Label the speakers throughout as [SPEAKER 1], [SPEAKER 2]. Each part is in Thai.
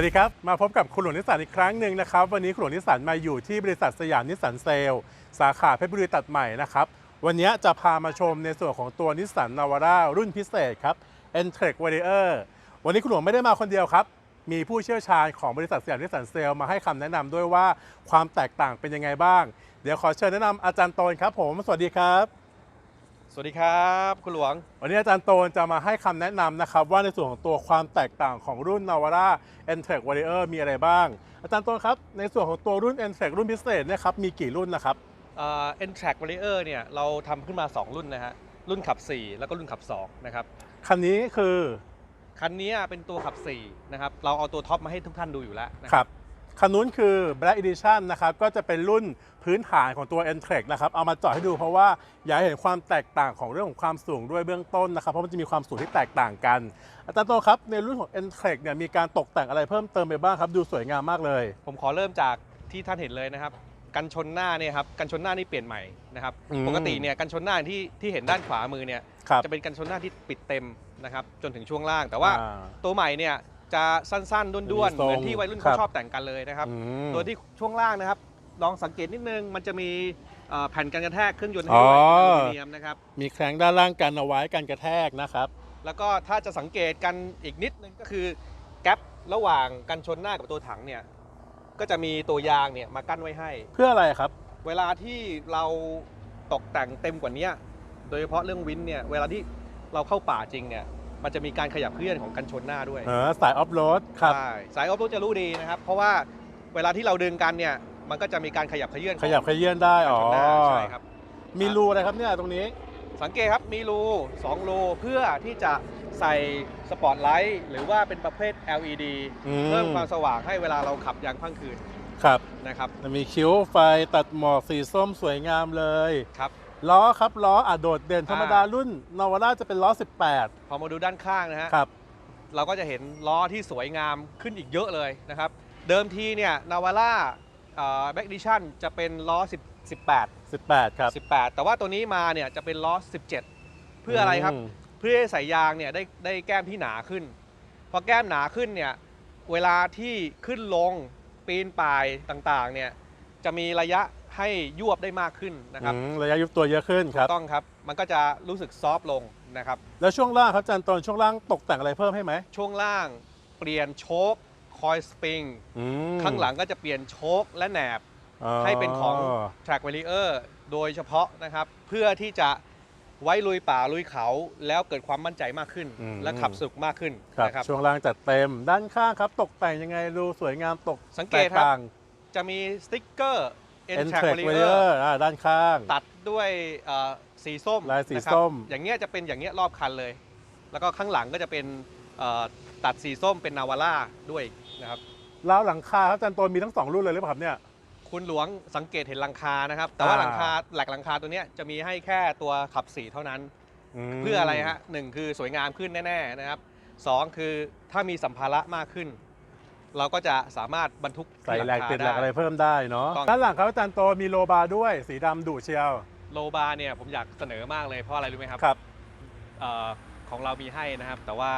[SPEAKER 1] วัสดีครับ มาพบกับคุณหลวงนิสสันอีกครั้งหนึ่งนะครับ วันนี้คุณหลวงนิสสันมาอยู่ที่บริษัทสยามนิสสันเซลล์สาขาเพชรบุรีตัดใหม่นะครับ วันนี้จะพามาชมในส่วนของตัวนิสสันนาวาร่ารุ่นพิเศษครับ e n t r e c Warrior วันนี้คุณหลวงไม่ได้มาคนเดียวครับ มีผู้เชี่ยวชาญของบริษัทสยามนิสสันเซลล์มาให้คำแนะนำด้วยว่าความแตกต่างเป็นยังไงบ้าง เดี๋ยวขอเชิญแนะนำอาจารย์โตนครับผม สวัสดีครับ
[SPEAKER 2] สวัสดีครับ คุณหลวง
[SPEAKER 1] วันนี้อาจารย์โตนจะมาให้คำแนะนำนะครับ ว่าในส่วนของตัวความแตกต่างของรุ่น Navara e n t r e c Warrior มีอะไรบ้าง อาจารย์โตนครับ ในส่วนของตัวรุ่น e n t r e c รุ่นพิเศษเนี่ยครับมีกี่รุ่นนะครับ
[SPEAKER 2] เอ็นแทร็กวอลเลอร์เนี่ยเราทำขึ้นมา 2 รุ่นนะฮะรุ่นขับ 4 แล้วก็รุ่นขับ 2 นะครับ
[SPEAKER 1] คันนี้คือ
[SPEAKER 2] คันนี้เป็นตัวขับ 4 นะครับ เราเอาตัวท็อปมาให้ทุกท่านดูอยู่แล้วนะ
[SPEAKER 1] ครับ คันนู้นคือ Black Edition นะครับก็จะเป็นรุ่นพื้นฐานของตัว e n t r e c นะครับเอามาเจาะให้ดูเพราะว่าอยากให้เห็นความแตกต่างของเรื่องของความสูงด้วยเบื้องต้นนะครับเพราะมันจะมีความสูงที่แตกต่างกัน อาจารย์โตนครับในรุ่นของ e n t r e c เนี่ยมีการตกแต่งอะไรเพิ่มเติมไปบ้างครับ ดูสวยงามมากเลย
[SPEAKER 2] ผมขอเริ่มจากที่ท่านเห็นเลยนะครับกันชนหน้าเนี่ยครับกันชนหน้านี่เปลี่ยนใหม่นะครับ
[SPEAKER 1] อืม
[SPEAKER 2] ปกติเนี่ยกันชนหน้าที่ที่เห็นด้านขวามือเนี่ย
[SPEAKER 1] ครับ
[SPEAKER 2] จะเป็นกันชนหน้าที่ปิดเต็มนะครับจนถึงช่วงล่าง แต่ว่า
[SPEAKER 1] อ่
[SPEAKER 2] ตัวใหม่เนี่ย จะสั้นๆ ด้วนๆ
[SPEAKER 1] มีทรง
[SPEAKER 2] เหมือนที่วัยรุ่น
[SPEAKER 1] ครั
[SPEAKER 2] เขา
[SPEAKER 1] บ
[SPEAKER 2] ชอบแต่งกันเลยนะครับ
[SPEAKER 1] อืม
[SPEAKER 2] โดยที่ช่วงล่างนะครับ ลองสังเกตนิดนึง มันจะมีเอ่อแผ่นกันกระแทกเครื่องยนต์ให้ด้วย
[SPEAKER 1] อ๋อ
[SPEAKER 2] อลูมิเนียมนะครับ
[SPEAKER 1] มีแข้งด้านล่างกันเอาไว้กันกระแทกนะครับ
[SPEAKER 2] แล้วก็ถ้าจะสังเกตกันอีกนิดนึงก็คือแกลบระหว่างกันชนหน้ากับตัวถังเนี่ย ก็จะมีตัวยางเนี่ยมากั้นไว้ให้
[SPEAKER 1] เพื่ออะไรครับ
[SPEAKER 2] เวลาที่เราตกแต่งเต็มกว่านี้โดยเฉพาะเรื่องวินเนี่ย เวลาที่เราเข้าป่าจริงเนี่ย มันจะมีการขยับเคลื่อนของกันชนหน้าด้วย
[SPEAKER 1] เออสายออฟโรดครับ
[SPEAKER 2] ใช่สายออฟโรดจะรู้ดีนะครับ เพราะว่าเวลาที่เราดึงกันเนี่ย มันก็จะมีการขยับเขยื่อนของ
[SPEAKER 1] ขยับขยื่นได้
[SPEAKER 2] กัน
[SPEAKER 1] อ๋อ
[SPEAKER 2] ชนหน้าใช่ครับ
[SPEAKER 1] มีรูอะไรครับเนี่ยตรงนี้
[SPEAKER 2] สังเกตครับมีรู2รูเพื่อที่จะใส่สปอตไลท์หรือว่าเป็นประเภท LED
[SPEAKER 1] อืม
[SPEAKER 2] เพิ่มความสว่างให้เวลาเราขับยางค่ำคืน
[SPEAKER 1] ครับ
[SPEAKER 2] นะครับ
[SPEAKER 1] มีคิ้วไฟตัดหมอกสีส้มสวยงามเลย
[SPEAKER 2] ครับ
[SPEAKER 1] ล้อครับล้ออะโดดเด่น
[SPEAKER 2] อ่า
[SPEAKER 1] ธรรมดารุ่นนาวาร่าจะเป็นล้อ
[SPEAKER 2] พอมาดูด้านข้างนะฮะ
[SPEAKER 1] 18ครับ
[SPEAKER 2] เราก็จะเห็นล้อที่สวยงามขึ้นอีกเยอะเลยนะครับ เดิมทีเนี่ยนาวาร่าแบ็กดิชั่นจะเป็นล้อ10 18
[SPEAKER 1] 18ครับ
[SPEAKER 2] 18 แต่ว่าตัวนี้มาเนี่ยจะเป็นล้อ 17 เพื่ออะไรครับ
[SPEAKER 1] ม
[SPEAKER 2] เพื่อให้สายยางเนี่ยได้ได้แก้มที่หนาขึ้น พอแก้มหนาขึ้นเนี่ยเวลาที่ขึ้นลงปีนป่ายต่างๆเนี่ยจะมีระยะ ให้ยวบได้มากขึ้นนะครับ
[SPEAKER 1] อืมระยะยุบตัวเยอะขึ้นครับ
[SPEAKER 2] ต้องครับ มันก็จะรู้สึกซอฟต์ลงนะครับ
[SPEAKER 1] แล้วช่วงล่างครับอาจารย์ตอนช่วงล่างตกแต่งอะไรเพิ่มให้ไหม
[SPEAKER 2] ช่วงล่างเปลี่ยนโชคคอยสปริง
[SPEAKER 1] อืม
[SPEAKER 2] ข้างหลังก็จะเปลี่ยนโชคและแหนบ
[SPEAKER 1] อ๋อ
[SPEAKER 2] ให้เป็นของ Track Barrier โดยเฉพาะนะครับ เพื่อที่จะไว้ลุยป่าลุยเขาแล้วเกิดความมั่นใจมากขึ้น
[SPEAKER 1] อืม
[SPEAKER 2] และขับสนุกมากขึ้น
[SPEAKER 1] ครับ
[SPEAKER 2] นะครับ
[SPEAKER 1] ช่วงล่างจัดเต็มด้านข้างครับ ตกแต่งยังไงดูสวยงามตก
[SPEAKER 2] สังเกตครับ
[SPEAKER 1] แตต่าง
[SPEAKER 2] จะมีสติ๊กเกอร์
[SPEAKER 1] e n
[SPEAKER 2] N
[SPEAKER 1] t
[SPEAKER 2] Track
[SPEAKER 1] r a c
[SPEAKER 2] Barrier
[SPEAKER 1] Warrior อ่าด้านข้าง
[SPEAKER 2] ตัดด้วยเอ่อสีส้ม
[SPEAKER 1] ลายสี
[SPEAKER 2] นะครับ
[SPEAKER 1] ส้ม
[SPEAKER 2] อย่างเงี้ยจะเป็นอย่างเงี้ยรอบคันเลย แล้วก็ข้างหลังก็จะเป็นเอ่อตัดสีส้มเป็นนาวาร่าด้วยนะครับ
[SPEAKER 1] แล้วหลังคาครับอาจารย์ตนมีทั้งสองรุ่นเลยหรือเปล่าครับเนี่ย
[SPEAKER 2] คุณหลวงสังเกตเห็นหลังคานะครับ แต่ว่า
[SPEAKER 1] อ่า
[SPEAKER 2] หลังคาแหลกหลังคาตัวเนี้ยจะมีให้แค่ตัวขับสีเท่านั้น เพื่ออะไรฮะหนึ่งคือสวยงามขึ้นแน่ ๆนะครับสองคือถ้ามีสัมภาระมากขึ้น เราก็จะสามารถบรรทุก
[SPEAKER 1] ใส่แหลก
[SPEAKER 2] ที่
[SPEAKER 1] ติด
[SPEAKER 2] คา
[SPEAKER 1] แหลกอะไรเพิ่มได้เนาะ
[SPEAKER 2] ต้อง
[SPEAKER 1] ด้านหลังครับอาจารย์โตมีโลบาร์ด้วยสีดำดุเชียว
[SPEAKER 2] โลบาร์เนี่ยผมอยากเสนอมากเลยเพราะอะไรรู้ไหมครับ
[SPEAKER 1] ครับ
[SPEAKER 2] เอ่อของเรามีให้นะครับ แต่ว่า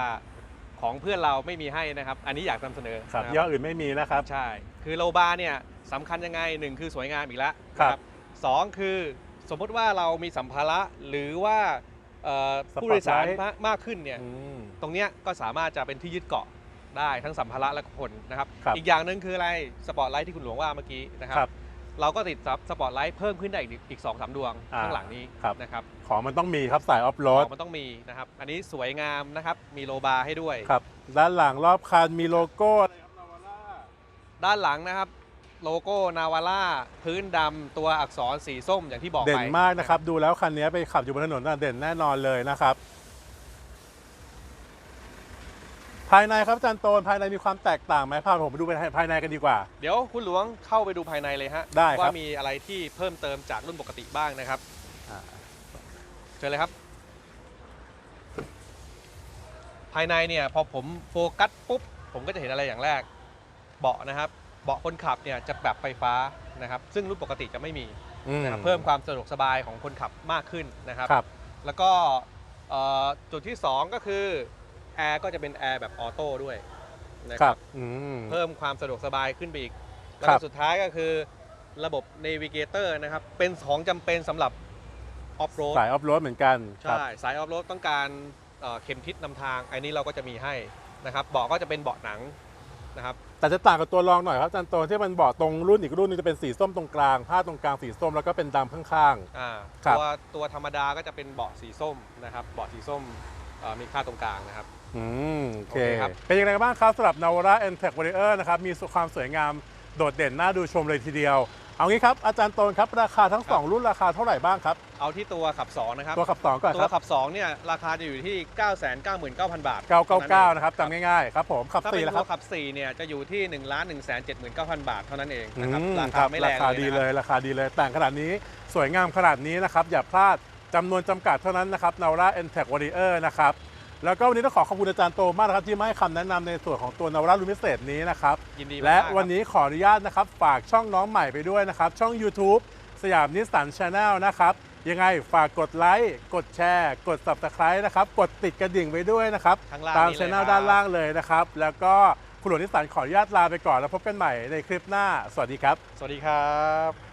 [SPEAKER 2] ของเพื่อนเราไม่มีให้นะครับ อันนี้อยากนำเสนอ
[SPEAKER 1] ครับ
[SPEAKER 2] นะ
[SPEAKER 1] ยี่ห้ออื่นไม่มีนะครับ
[SPEAKER 2] ใช่ คือโลบาร์เนี่ยสำคัญยังไงหนึ่งคือสวยงามอีกแล้ว
[SPEAKER 1] ครับ
[SPEAKER 2] นะสองคือสมมติว่าเรามีสัมภาระหรือว่าเอ่อ
[SPEAKER 1] สปอร์ต
[SPEAKER 2] ผู้โดยสาร
[SPEAKER 1] ไลท์
[SPEAKER 2] มากมากขึ้นเนี่ย
[SPEAKER 1] อืม
[SPEAKER 2] ตรงเนี้ยก็สามารถจะเป็นที่ยึดเกาะ ได้ทั้งสัมภาระและคนนะครับ
[SPEAKER 1] ครับ
[SPEAKER 2] อีกอย่างหนึ่งคืออะไรสปอตไลท์ที่คุณหลวงว่าเมื่อกี้นะครับ
[SPEAKER 1] ครับ
[SPEAKER 2] เราก็ติดสปอตไลท์เพิ่มขึ้นได้อีกอีกสองสามดวง
[SPEAKER 1] อ่า
[SPEAKER 2] ข้างหลังนี้
[SPEAKER 1] ครับ
[SPEAKER 2] นะครับ
[SPEAKER 1] ของมันต้องมีครับสายออฟโรด
[SPEAKER 2] ของมันต้องมีนะครับ อันนี้สวยงามนะครับ มีโลบาร์ให้ด้วย
[SPEAKER 1] ครับ ด้านหลังรอบคันมีโลโก้อะไรครับนาวาร่า
[SPEAKER 2] ด้านหลังนะครับ โลโก้นาวาร่าพื้นดำตัวอักษรสีส้มอย่างที่บอกไป
[SPEAKER 1] เด่นมากนะครับ ดูแล้วคันนี้ไปขับอยู่บนถนนน่ะเด่นแน่นอนเลยนะครับ ภายในครับอาจารย์โตนภายในมีความแตกต่างไหมพาผมไปดูภายในกันดีกว่า
[SPEAKER 2] เดี๋ยวคุณหลวงเข้าไปดูภายในเลยฮะ
[SPEAKER 1] ได้ครับ
[SPEAKER 2] ว่ามีอะไรที่เพิ่มเติมจากรุ่นปกติบ้างนะครับ
[SPEAKER 1] อ่า
[SPEAKER 2] เชิญเลยครับ ภายในเนี่ยพอผมโฟกัสปุ๊บ ผมก็จะเห็นอะไรอย่างแรก เบาะนะครับ เบาะคนขับเนี่ยจะแบบไฟฟ้านะครับ ซึ่งรุ่นปกติจะไม่มี
[SPEAKER 1] อื
[SPEAKER 2] นะครับเพิ่มความสะดวกสบายของคนขับมากขึ้นนะครับ
[SPEAKER 1] ครับ
[SPEAKER 2] แล้วก็เอ่อจุดที่ 2 ก็คือ แอร์ก็จะเป็นแอร์แบบออโต้ด้วยนะ
[SPEAKER 1] ค
[SPEAKER 2] ค
[SPEAKER 1] รั
[SPEAKER 2] รั
[SPEAKER 1] บบอืม
[SPEAKER 2] เพิ่มความสะดวกสบายขึ้นไปอีก แล้ว
[SPEAKER 1] ครั
[SPEAKER 2] ก็
[SPEAKER 1] บ
[SPEAKER 2] สุดท้ายก็คือระบบ Navigator นะครับเป็นของจำเป็นสำหรับออฟโรด
[SPEAKER 1] สายออฟโรดเหมือนกันครับ
[SPEAKER 2] ใช่ สายออฟโรดต้องการเอ่อเข็มทิศนำทาง อันนี้เราก็จะมีให้นะครับ เบาะก็จะเป็นเบาะหนังนะครับ
[SPEAKER 1] แต่จะต่างกับตัวรองหน่อยครับอาจารย์โตที่มันเบาะตรงรุ่นอีกรุ่นนึงจะเป็นสีส้มตรงกลางผ้าตรงกลางสีส้มแล้วก็เป็นดำข้าง
[SPEAKER 2] อ่า
[SPEAKER 1] ครับ
[SPEAKER 2] ตัวตัวธรรมดาก็จะเป็นเบาะสีส้มนะครับ เบาะสีส้มเอ่อมีค่าตรงกลางนะครับ
[SPEAKER 1] ๆ อืมโอเค
[SPEAKER 2] โอเคครับ
[SPEAKER 1] เป็นยังไงบ้างครับสำหรับ Navara n t e c Warrior นะครับมีความสวยงามโดดเด่นน่าดูชมเลยทีเดียว เอางี้ครับ อาจารย์โตนครับ ราคาทั้งสองรุ่นราคาเท่าไหร่บ้างครับ
[SPEAKER 2] เอาที่ตัวขับ 2 นะครับ
[SPEAKER 1] ตัวขับสองก่อน
[SPEAKER 2] ตั
[SPEAKER 1] ควรับ
[SPEAKER 2] ขับ2เนี่ยราคาจะอยู่ที่ 999,000 บาท
[SPEAKER 1] 999 นะครับจำง่ายๆครับผมขับ
[SPEAKER 2] ถ้า
[SPEAKER 1] สี่
[SPEAKER 2] เป็น
[SPEAKER 1] แล้วค
[SPEAKER 2] ตั
[SPEAKER 1] รับ
[SPEAKER 2] วขับ4เนี่ยจะอยู่ที่ 1 1 7 9 0 0 0 บาทเท่านั้นเอง
[SPEAKER 1] อื
[SPEAKER 2] นะครับ
[SPEAKER 1] ม
[SPEAKER 2] รา
[SPEAKER 1] ค
[SPEAKER 2] คา
[SPEAKER 1] รับ
[SPEAKER 2] ไม่แร
[SPEAKER 1] รางคาดี
[SPEAKER 2] นะ
[SPEAKER 1] เล
[SPEAKER 2] ครับ
[SPEAKER 1] ยราคาดีเลยแต่งขนาดนี้สวยงามขนาดนี้นะครับอย่าพลาดจำนวนจำกัดเท่านั้นนะครับ Navara n t e c Warrior นะครับ แล้วก็วันนี้ต้องขอขอบคุณอาจารย์โตมากนะครับที่มาให้คำแนะนำในส่วนของตัว Navara รุ่นพิเศษนี้นะครับ
[SPEAKER 2] ยินดีมาก
[SPEAKER 1] และ
[SPEAKER 2] ครับ
[SPEAKER 1] วันนี้ขออนุญาตนะครับ ฝากช่องน้องใหม่ไปด้วยนะครับ ช่อง YouTube สยามนิสสันชาแนลนะครับ ยังไงฝากกดไลค์กดแชร์ กด Subscribe นะครับ กดติดกระดิ่งไว้ด้วยนะครับ
[SPEAKER 2] ข้างล่าง
[SPEAKER 1] ตาม
[SPEAKER 2] นี้
[SPEAKER 1] ช
[SPEAKER 2] เลย
[SPEAKER 1] แนล
[SPEAKER 2] ครับ
[SPEAKER 1] ด้านล่างเลยนะครับ แล้วก็คุณหลวงนิสสันขออนุญาตลาไปก่อนแล้วพบกันใหม่ในคลิปหน้า สวัสดีครับ
[SPEAKER 2] สวัสดีครับ